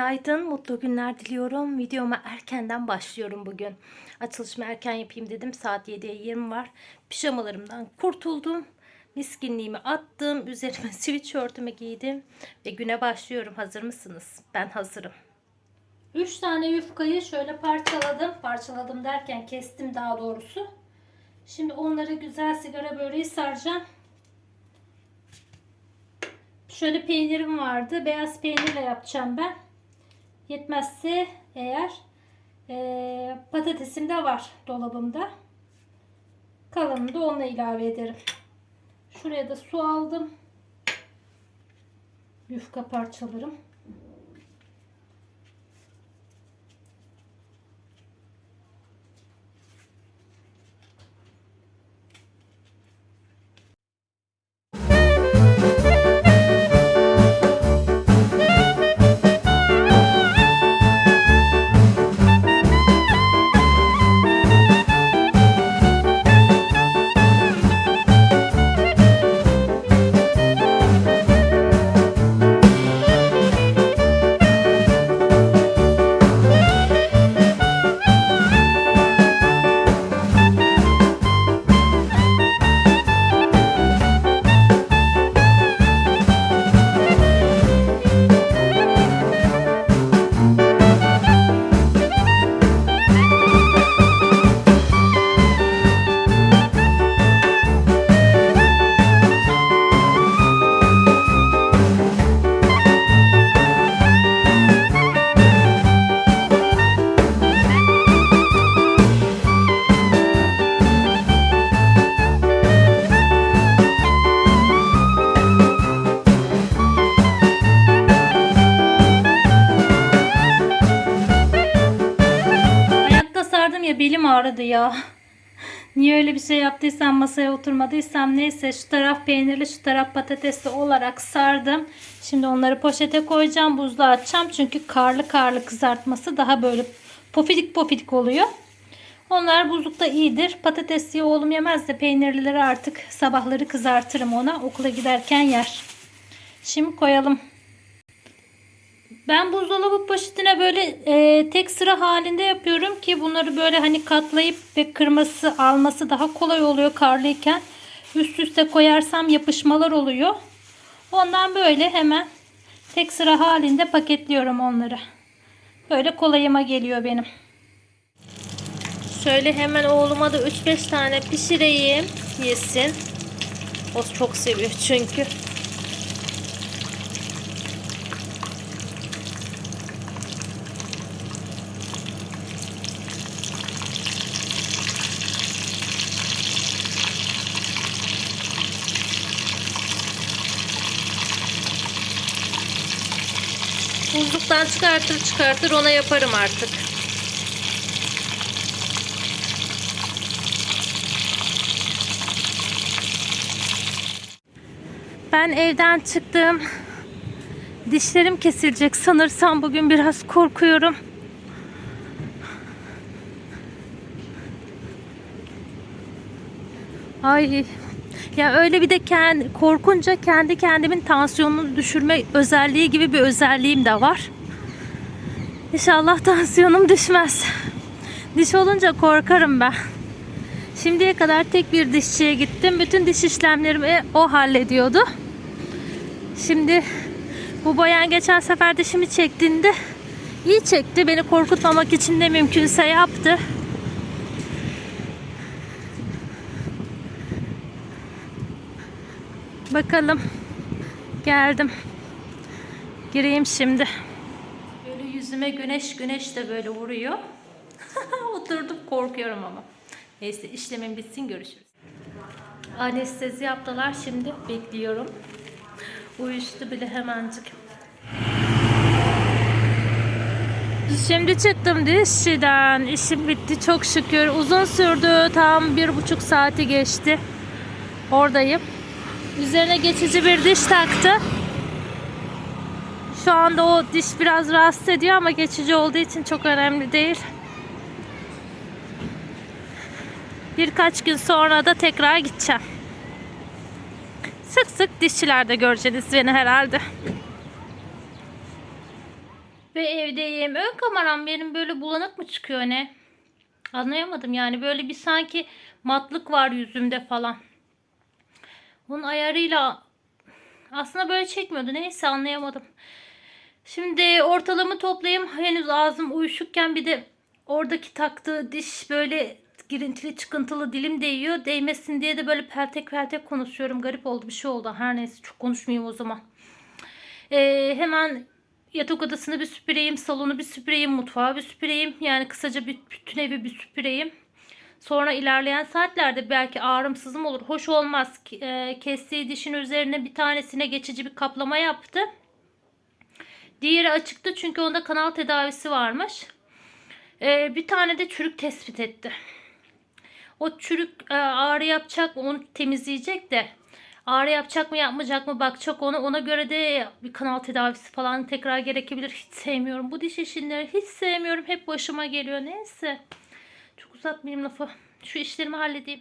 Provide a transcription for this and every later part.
Günaydın, mutlu günler diliyorum. Videoma erkenden başlıyorum bugün. Açılışımı erken yapayım dedim. Saat 7'ye 20 var. Pijamalarımdan kurtuldum. Miskinliğimi attım. Üzerime sweatshirtümü giydim. Ve güne başlıyorum. Hazır mısınız? Ben hazırım. 3 tane yufkayı şöyle parçaladım. Parçaladım derken kestim daha doğrusu. Şimdi onları güzel sigara böreği saracağım. Şöyle peynirim vardı. Beyaz peynirle yapacağım ben. Yetmezse eğer eee, patatesim de var dolabımda. Kalanını da onunla ilave ederim. Şuraya da su aldım. Yufka parçalarım. Ya. Niye öyle bir şey yaptıysam masaya oturmadıysam neyse şu taraf peynirli şu taraf patatesli olarak sardım. Şimdi onları poşete koyacağım buzluğa atacağım. Çünkü karlı karlı kızartması daha böyle pofidik pofidik oluyor. Onlar buzlukta iyidir. Patatesli oğlum yemez de peynirlileri artık sabahları kızartırım ona. Okula giderken yer. Şimdi koyalım. Ben buzdolabı poşetine böyle e, tek sıra halinde yapıyorum ki bunları böyle hani katlayıp ve kırması alması daha kolay oluyor karlıyken. Üst üste koyarsam yapışmalar oluyor. Ondan böyle hemen tek sıra halinde paketliyorum onları. Böyle kolayıma geliyor benim. Şöyle hemen oğluma da 3-5 tane pişireyim yesin. O çok seviyor çünkü. Buzluktan çıkartır çıkartır ona yaparım artık. Ben evden çıktım. Dişlerim kesilecek sanırsam bugün biraz korkuyorum. Ay ya öyle bir de kendi, korkunca kendi kendimin tansiyonunu düşürme özelliği gibi bir özelliğim de var. İnşallah tansiyonum düşmez. Diş olunca korkarım ben. Şimdiye kadar tek bir dişçiye gittim. Bütün diş işlemlerimi o hallediyordu. Şimdi bu bayan geçen sefer dişimi çektiğinde iyi çekti. Beni korkutmamak için de mümkünse yaptı. Bakalım. Geldim. Gireyim şimdi. Yüzüme güneş güneş de böyle vuruyor. Oturdum korkuyorum ama. Neyse işlemim bitsin görüşürüz. Anestezi yaptılar şimdi bekliyorum. Uyuştu bile hemencik. Şimdi çıktım dişçiden. İşim bitti çok şükür. Uzun sürdü. Tam bir buçuk saati geçti. Oradayım. Üzerine geçici bir diş taktı. Şu anda o diş biraz rahatsız ediyor ama geçici olduğu için çok önemli değil. Birkaç gün sonra da tekrar gideceğim. Sık sık dişçilerde göreceğiniz beni herhalde. be evdeyim. Ön kameram benim böyle bulanık mı çıkıyor ne? Anlayamadım yani böyle bir sanki matlık var yüzümde falan. Bunun ayarıyla aslında böyle çekmiyordu. Neyse anlayamadım. Şimdi ortalama toplayayım. Henüz ağzım uyuşukken bir de oradaki taktığı diş böyle girintili çıkıntılı dilim değiyor. Değmesin diye de böyle peltek peltek konuşuyorum. Garip oldu bir şey oldu. Her neyse çok konuşmayayım o zaman. Ee, hemen yatak odasını bir süpüreyim. Salonu bir süpüreyim. Mutfağı bir süpüreyim. Yani kısaca bir, bütün evi bir süpüreyim. Sonra ilerleyen saatlerde belki ağrımsızım olur. Hoş olmaz. Ee, kestiği dişin üzerine bir tanesine geçici bir kaplama yaptı. Diğeri açıktı çünkü onda kanal tedavisi varmış. Ee, bir tane de çürük tespit etti. O çürük e, ağrı yapacak mı onu temizleyecek de ağrı yapacak mı yapmayacak mı bakacak ona. Ona göre de bir kanal tedavisi falan tekrar gerekebilir. Hiç sevmiyorum. Bu diş işinleri hiç sevmiyorum. Hep başıma geliyor. Neyse. Çok uzatmayayım lafı. Şu işlerimi halledeyim.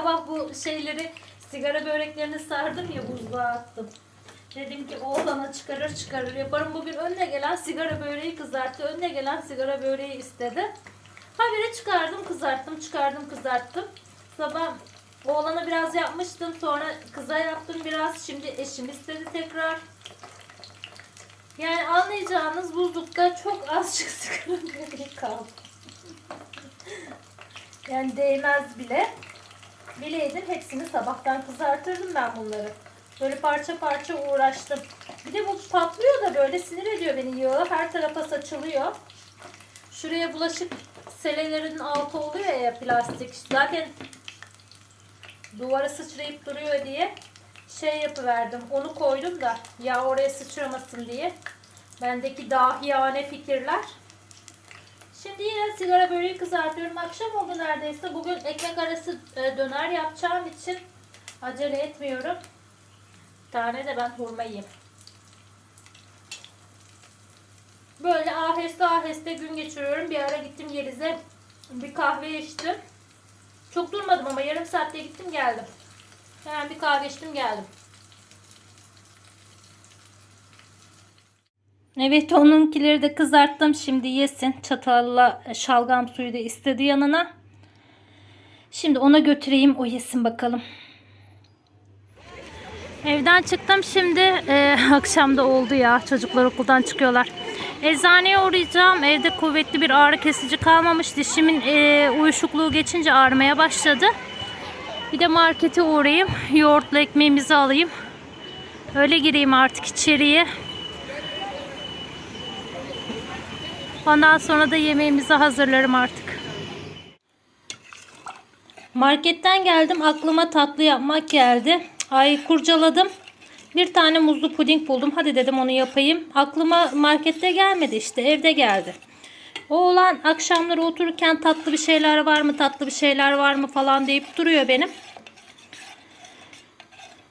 Sabah bu şeyleri sigara böreklerini sardım ya buzluğa attım. Dedim ki oğlana çıkarır çıkarır yaparım. Bugün önüne gelen sigara böreği kızarttı. Önüne gelen sigara böreği istedi. Habire çıkardım kızarttım çıkardım kızarttım. Sabah oğlana biraz yapmıştım. Sonra kıza yaptım biraz. Şimdi eşim istedi tekrar. Yani anlayacağınız buzlukta çok azıcık sigara böreği kaldı. Yani değmez bile. Bileydim hepsini sabahtan kızartırdım ben bunları. Böyle parça parça uğraştım. Bir de bu patlıyor da böyle sinir ediyor beni yağı. Her tarafa saçılıyor. Şuraya bulaşık selelerinin altı oluyor ya plastik. Zaten duvara sıçrayıp duruyor diye şey yapıverdim. Onu koydum da yağ oraya sıçramasın diye. Bendeki dahiyane fikirler. Şimdi yine sigara böreği kızartıyorum. Akşam oldu neredeyse. Bugün ekmek arası e, döner yapacağım için acele etmiyorum. Tane de ben hurma yiyeyim. Böyle aheste aheste gün geçiriyorum. Bir ara gittim Yeliz'e bir kahve içtim. Çok durmadım ama yarım saatte gittim geldim. Hemen bir kahve içtim geldim. Evet onunkileri de kızarttım. Şimdi yesin. Çatalla şalgam suyu da istedi yanına. Şimdi ona götüreyim. O yesin bakalım. Evden çıktım şimdi. E, akşam da oldu ya. Çocuklar okuldan çıkıyorlar. Eczaneye uğrayacağım. Evde kuvvetli bir ağrı kesici kalmamış. Dişimin e, uyuşukluğu geçince ağrımaya başladı. Bir de markete uğrayayım. Yoğurtlu ekmeğimizi alayım. Öyle gireyim artık içeriye. Ondan sonra da yemeğimizi hazırlarım artık. Marketten geldim. Aklıma tatlı yapmak geldi. Ay kurcaladım. Bir tane muzlu puding buldum. Hadi dedim onu yapayım. Aklıma markette gelmedi işte. Evde geldi. Oğlan akşamları otururken tatlı bir şeyler var mı, tatlı bir şeyler var mı falan deyip duruyor benim.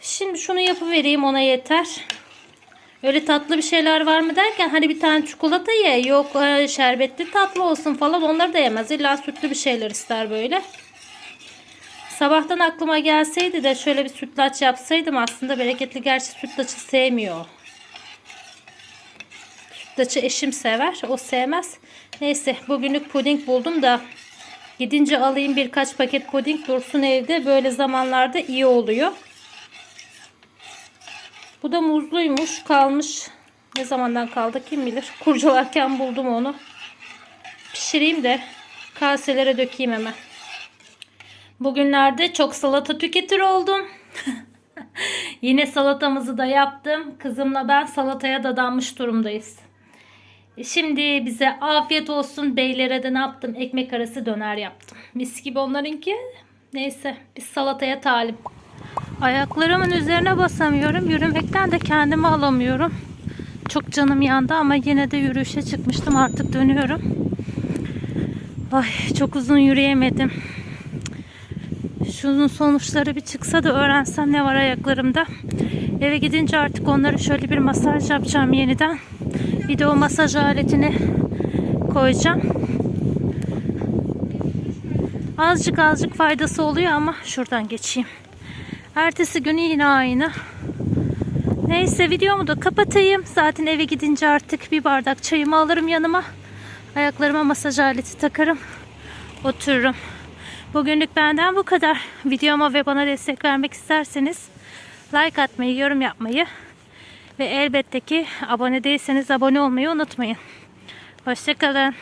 Şimdi şunu yapıvereyim ona yeter. Öyle tatlı bir şeyler var mı derken hani bir tane çikolata ye yok e, şerbetli tatlı olsun falan onları da yemez. İlla sütlü bir şeyler ister böyle. Sabahtan aklıma gelseydi de şöyle bir sütlaç yapsaydım aslında bereketli gerçi sütlaçı sevmiyor. Sütlaçı eşim sever o sevmez. Neyse bugünlük puding buldum da gidince alayım birkaç paket puding dursun evde böyle zamanlarda iyi oluyor. Bu da muzluymuş kalmış. Ne zamandan kaldı kim bilir. Kurcalarken buldum onu. Pişireyim de kaselere dökeyim hemen. Bugünlerde çok salata tüketir oldum. Yine salatamızı da yaptım. Kızımla ben salataya dadanmış durumdayız. Şimdi bize afiyet olsun. Beylere de ne yaptım? Ekmek arası döner yaptım. Mis gibi onlarınki. Neyse biz salataya talim. Ayaklarımın üzerine basamıyorum. Yürümekten de kendimi alamıyorum. Çok canım yandı ama yine de yürüyüşe çıkmıştım. Artık dönüyorum. Ay çok uzun yürüyemedim. Şunun sonuçları bir çıksa da öğrensem ne var ayaklarımda. Eve gidince artık onları şöyle bir masaj yapacağım yeniden. Bir de o masaj aletini koyacağım. Azıcık azıcık faydası oluyor ama şuradan geçeyim. Ertesi günü yine aynı. Neyse videomu da kapatayım. Zaten eve gidince artık bir bardak çayımı alırım yanıma. Ayaklarıma masaj aleti takarım. Otururum. Bugünlük benden bu kadar. Videoma ve bana destek vermek isterseniz like atmayı, yorum yapmayı ve elbette ki abone değilseniz abone olmayı unutmayın. Hoşçakalın.